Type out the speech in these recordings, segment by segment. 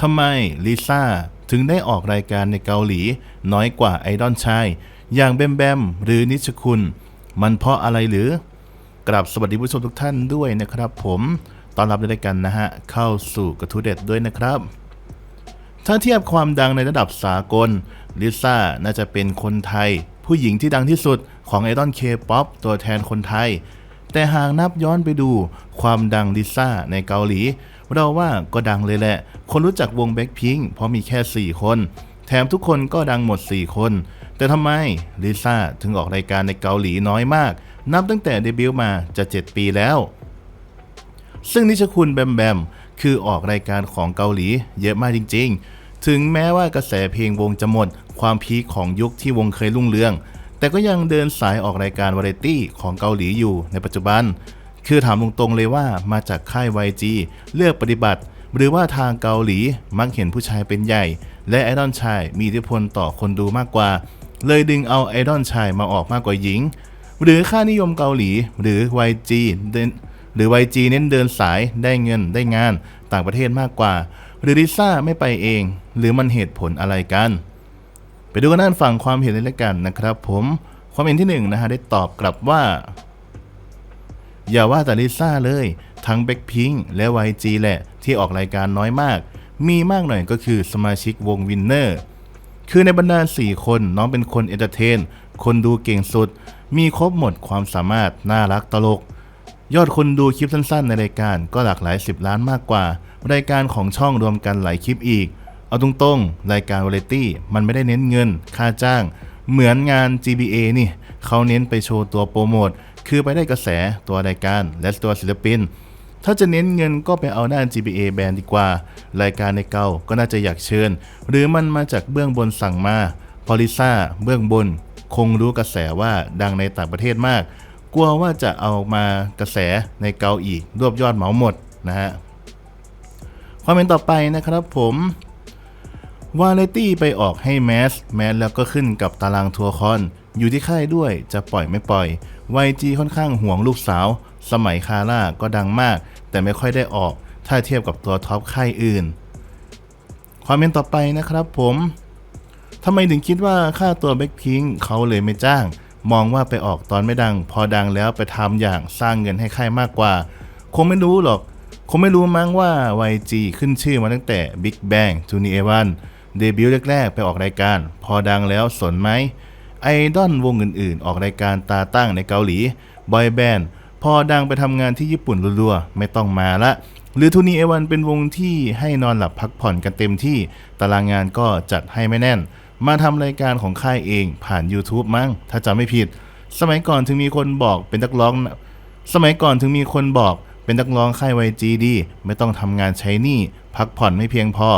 ทำไมลิซ่าถึงได้ออกรายการในเกาหลี น้อยกว่าไอดอลชาย อย่างแบมแบมหรือนิชคุณ มันเพราะอะไรหรือกราบสวัสดีผู้ชมทุกท่านด้วยนะครับ ผมต้อนรับด้วยกันนะฮะ เข้าสู่กระทู้เด็ดด้วยนะครับ ถ้าเทียบความดังในระดับสากลลิซ่าน่าจะเป็นคนไทย ผู้หญิงที่ดังที่สุดของไอดอลเคป๊อปตัวแทนคนไทย แต่หากนับย้อนไปดูความดังลิซ่าในเกาหลี เราว่าก็ดังเลยแหละ คนรู้จักวงแบ็คพิงเพราะมีแค่ 4 คน แถมทุกคนก็ดังหมด 4 คน แต่ทำไมลิซ่าถึงออกรายการในเกาหลีน้อยมาก นับตั้งแต่เดบิวต์มาจะ 7 ปีแล้ว ซึ่งนิชคุณแบมแบมคือออกรายการของเกาหลีเยอะมากจริง ๆ ถึงแม้ว่ากระแสเพลงวงจะหมด ความพีคของยุคที่วงเคยรุ่งเรือง แต่ก็ยังเดินสายออกรายการวาไรตี้ของเกาหลีอยู่ในปัจจุบัน คือถามตรงๆเลยว่ามาจากค่าย YG เลือกปฏิบัติ หรือว่าทางเกาหลีมักเห็นผู้ชายเป็นใหญ่ และไอดอลชายมีอิทธิพลต่อคนดูมากกว่า เลยดึงเอาไอดอลชายมาออกมากกว่าหญิง หรือค่านิยมเกาหลีหรือ YG เดินหรือ YG เน้นเดินสายได้เงินได้งานต่างประเทศมากกว่า หรือลิซ่าไม่ไปเอง หรือมันเหตุผลอะไรกัน ไปดูกันด้านฝั่งความเห็นเลยละกันนะครับผมความเห็นที่หนึ่งนะฮะได้ตอบกลับว่า อย่าว่าแต่ลิซ่าเลย ทั้งแบ็คพิงและ YG แหละที่ออกรายการน้อยมาก มีมากหน่อยก็คือสมาชิกวงวินเนอร์คือในบรรดา 4 คนน้องเป็นคนเอนเตอร์เทน คนดูเก่งสุด มีครบหมดความสามารถน่ารักตลก ยอดคนดูคลิปสั้นๆ ในรายการก็หลากหลาย 10 ล้านมากกว่า รายการของช่องรวมกันหลายคลิปอีก เอาตรงๆ รายการวาไรตี้มันไม่ได้เน้นเงิน ค่าจ้าง เหมือนงาน GBA นี่ เขาเน้นไปโชว์ตัวโปรโมท คือไปได้กระแสตัวรายการและตัวศิลปิน ถ้าจะเน้นเงินก็ไปเอาด้าน GBA แบรนด์ดีกว่า รายการในเก่าก็น่าจะอยากเชิญ หรือมันมาจากเบื้องบนสั่งมาพอลิซ่าเบื้องบน คงรู้กระแสว่าดังในต่างประเทศมาก กลัวว่าจะเอามากระแสในเกาอีก รวบยอดเหมาหมดนะฮะความเห็นต่อไปนะครับผมวาเลตี้ไปออกให้แมส แมสแล้วก็ขึ้นกับตารางทัวร์คอน อยู่ที่ค่ายด้วยจะปล่อยไม่ปล่อย YG ค่อนข้างห่วงลูกสาว สมัยคาร่าก็ดังมาก แต่ไม่ค่อยได้ออก ถ้าเทียบกับตัวท็อปค่ายอื่น ความเห็นต่อไปนะครับผมทำไมถึงคิดว่าค่าตัวแบ็คพิงเขาเลยไม่จ้าง มองว่าไปออกตอนไม่ดัง พอดังแล้วไปทำอย่างสร้างเงินให้ค่ายมากกว่า คงไม่รู้หรอก คงไม่รู้มั้งว่า YG ขึ้นชื่อมาตั้งแต่ Big Bang 2 n e 1เดบิวต์แรกๆ ไปออกรายการ พอดังแล้วสนไหม ไอดอลวงอื่นๆ ออกรายการตาตั้งในเกาหลี บอยแบนด์ พอดังไปทำงานที่ญี่ปุ่นรัวๆ ไม่ต้องมาละ หรือทูนีเอวันเป็นวงที่ให้นอนหลับพักผ่อนกันเต็มที่ ตารางงานก็จัดให้ไม่แน่น มาทำรายการของค่ายเองผ่าน YouTube มั้ง ถ้าจำไม่ผิด สมัยก่อนถึงมีคนบอกเป็นนักร้อง สมัยก่อนถึงมีคนบอกเป็นนักร้องค่าย YG ดี ไม่ต้องทำงานใช้หนี้พักผ่อนไม่เพียงพอ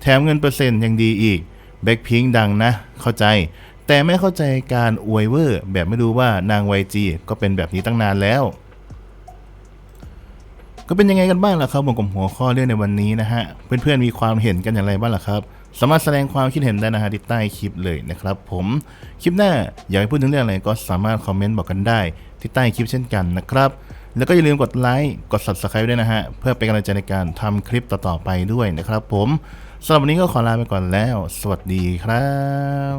แถมเงินเปอร์เซ็นต์ยังดีอีกแบ็คพิงดังนะ เข้าใจ แต่ไม่เข้าใจการอวยเวอร์แบบไม่รู้ว่านาง YG ก็เป็นแบบนี้ตั้งนานแล้ว ก็เป็นยังไงกันบ้างล่ะครับผมกับหัวข้อเรื่องในวันนี้นะฮะ เพื่อนๆมีความเห็นกันอย่างไรบ้างล่ะครับ สามารถแสดงความคิดเห็นได้นะฮะที่ใต้คลิปเลยนะครับผมคลิปหน้าอยากให้พูดถึงเรื่องอะไรก็สามารถคอมเมนต์บอกกันได้ที่ใต้คลิปเช่นกันนะครับแล้วก็อย่าลืมกดไลค์กด subscribe ด้วยนะฮะ เพื่อเป็นกำลังใจในการทำคลิปต่อๆไปด้วยนะครับผมสำหรับวันนี้ก็ขอลาไปก่อนแล้ว สวัสดีครับ